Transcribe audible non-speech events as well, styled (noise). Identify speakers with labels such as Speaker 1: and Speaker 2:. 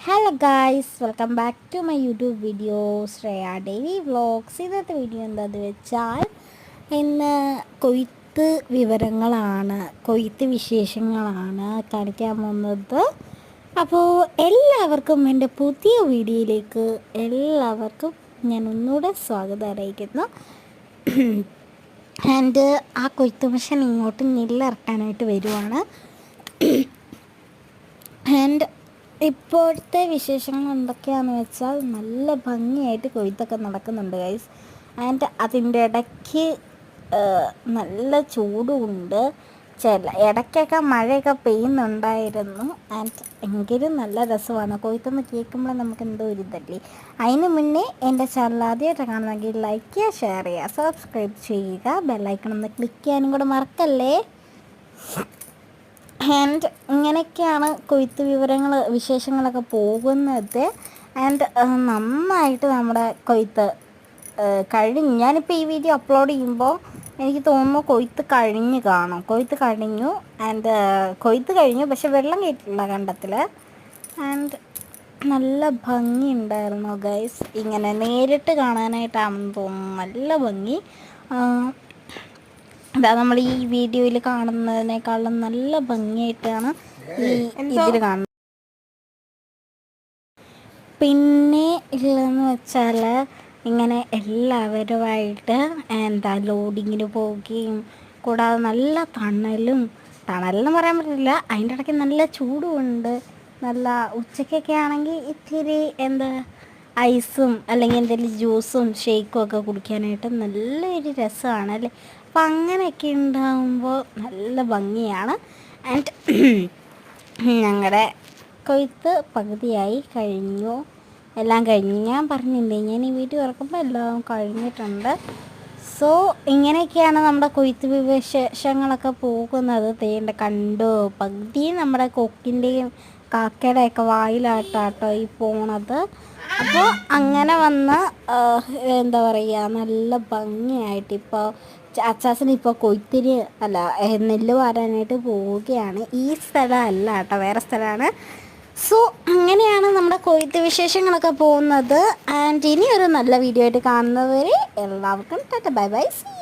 Speaker 1: Hello guys welcome back to my YouTube video Shreya daily vlogs ഇന്നത്തെ video എന്താന്ന് വെച്ചാൽ ഇന്ന് കൊയ്ത്ത് വിവരങ്ങളാണ് കൊയ്ത്ത് വിശേഷങ്ങളാണ് കാണിക്കാൻ പോകുന്നത്. അപ്പോൾ എല്ലാവർക്കും എന്റെ പുതിയ വീഡിയോയിലേക്ക് എല്ലാവർക്കും ഞാൻ ഒന്നുകൂടെ സ്വാഗതം അറിയിക്കുന്നു. (clears throat) ആൻഡ് ആ കൊയ്ത്ത് മിഷൻ ഇങ്ങോട്ട് നെല്ലിറക്കാനായിട്ട് വരുവാണ്. (clears throat) ആൻഡ് ഇപ്പോഴത്തെ വിശേഷങ്ങൾ എന്തൊക്കെയാണെന്ന് വെച്ചാൽ നല്ല ഭംഗിയായിട്ട് കൊയ്ത്തൊക്കെ നടക്കുന്നുണ്ട് ഗൈസ് ആൻഡ് അതിന്റെ ഇടയ്ക്ക് നല്ല ചൂടുമുണ്ട്. ചില ഇടയ്ക്കൊക്കെ മഴയൊക്കെ പെയ്യുന്നുണ്ടായിരുന്നു. ആൻഡ് എങ്കിലും നല്ല രസമാണ്. കൊയ്ത്തെന്ന് കേൾക്കുമ്പോൾ നമുക്ക് എന്തോ ഒരു ഇതല്ലേ. അതിന് മുന്നേ എന്റെ ചാനൽ ആദ്യമായിട്ട് കാണണമെങ്കിൽ ലൈക്ക് ചെയ്യുക ഷെയർ ചെയ്യുക സബ്സ്ക്രൈബ് ചെയ്യുക ബെല്ലൈക്കൺ ഒന്ന് ക്ലിക്ക് ചെയ്യാനും കൂടെ മറക്കല്ലേ? ആൻഡ് ഇങ്ങനെയൊക്കെയാണ് കൊയ്ത്ത് വിവരങ്ങൾ വിശേഷങ്ങളൊക്കെ പോകുന്നത്. ആൻഡ് നന്നായിട്ട് നമ്മുടെ കൊയ്ത്ത് കഴിഞ്ഞു. ഞാനിപ്പോൾ ഈ വീഡിയോ അപ്ലോഡ് ചെയ്യുമ്പോൾ എനിക്ക് തോന്നുന്നു കൊയ്ത്ത് കഴിഞ്ഞ് കാണും. കൊയ്ത്ത് കഴിഞ്ഞു. ആൻഡ് കൊയ്ത്ത് കഴിഞ്ഞു. പക്ഷെ വെള്ളം കയറ്റില്ല കണ്ടത്തിൽ ആൻഡ് നല്ല ഭംഗിയുണ്ടായിരുന്നു ഗൈസ് ഇങ്ങനെ നേരിട്ട് കാണാനായിട്ടാണെന്ന് തോന്നുന്നു. നല്ല ഭംഗി. അതാ നമ്മൾ ഈ വീഡിയോയിൽ കാണുന്നതിനേക്കാളും നല്ല ഭംഗിയായിട്ടാണ് ഈ ഇതിൽ കാണുന്നത്. പിന്നെ ഉള്ളതെന്ന് വെച്ചാൽ ഇങ്ങനെ എല്ലാവരുമായിട്ട് എന്താ ലോഡിങ്ങിന് പോവുകയും കൂടാതെ നല്ല തണലും തണലെന്ന് പറയാൻ പറ്റില്ല അതിന്റെ ഇടയ്ക്ക് നല്ല ചൂടുമുണ്ട് നല്ല ഉച്ചയ്ക്കൊക്കെ ആണെങ്കിൽ ഇത്തിരി എന്താ ഐസും അല്ലെങ്കിൽ എന്തെങ്കിലും ജ്യൂസും ഷേക്കും ഒക്കെ കുടിക്കാനായിട്ട് നല്ലൊരു രസമാണ് അല്ലേ? അപ്പം അങ്ങനെയൊക്കെ ഉണ്ടാകുമ്പോൾ നല്ല ഭംഗിയാണ്. ആൻഡ് ഞങ്ങളുടെ കൊയ്ത്ത് പകുതിയായി കഴിഞ്ഞു. എല്ലാം കഴിഞ്ഞു. ഞാൻ പറഞ്ഞില്ലേ ഞാൻ ഈ വീട്ടിൽ ഇറക്കുമ്പോൾ എല്ലാം കഴിഞ്ഞിട്ടുണ്ട്. സോ ഇങ്ങനെയൊക്കെയാണ് നമ്മുടെ കൊയ്ത്ത് വിശേഷങ്ങളൊക്കെ പോകുന്നത്. തേണ്ട കണ്ടു. പകുതി നമ്മുടെ കൊക്കിന്റെയും കാക്കയുടെയൊക്കെ വായിലാട്ടാട്ടോ ഈ പോണത്. അപ്പോൾ അങ്ങനെ വന്ന എന്താ പറയുക നല്ല ഭംഗിയായിട്ട് ഇപ്പോൾ അച്ചാസിന് ഇപ്പോൾ കൊയ്ത്തിരി അല്ല നെല്ല് വാരാനായിട്ട് പോവുകയാണ്. ഈ സ്ഥലമല്ല കേട്ടോ വേറെ സ്ഥലമാണ്. സോ അങ്ങനെയാണ് നമ്മുടെ കൊയ്ത്ത് വിശേഷങ്ങളൊക്കെ പോകുന്നത്. ആൻഡ് ഇനി ഒരു നല്ല വീഡിയോ ആയിട്ട് കാണുന്നവരെ എല്ലാവർക്കും ടാറ്റ ബൈ ബൈ സി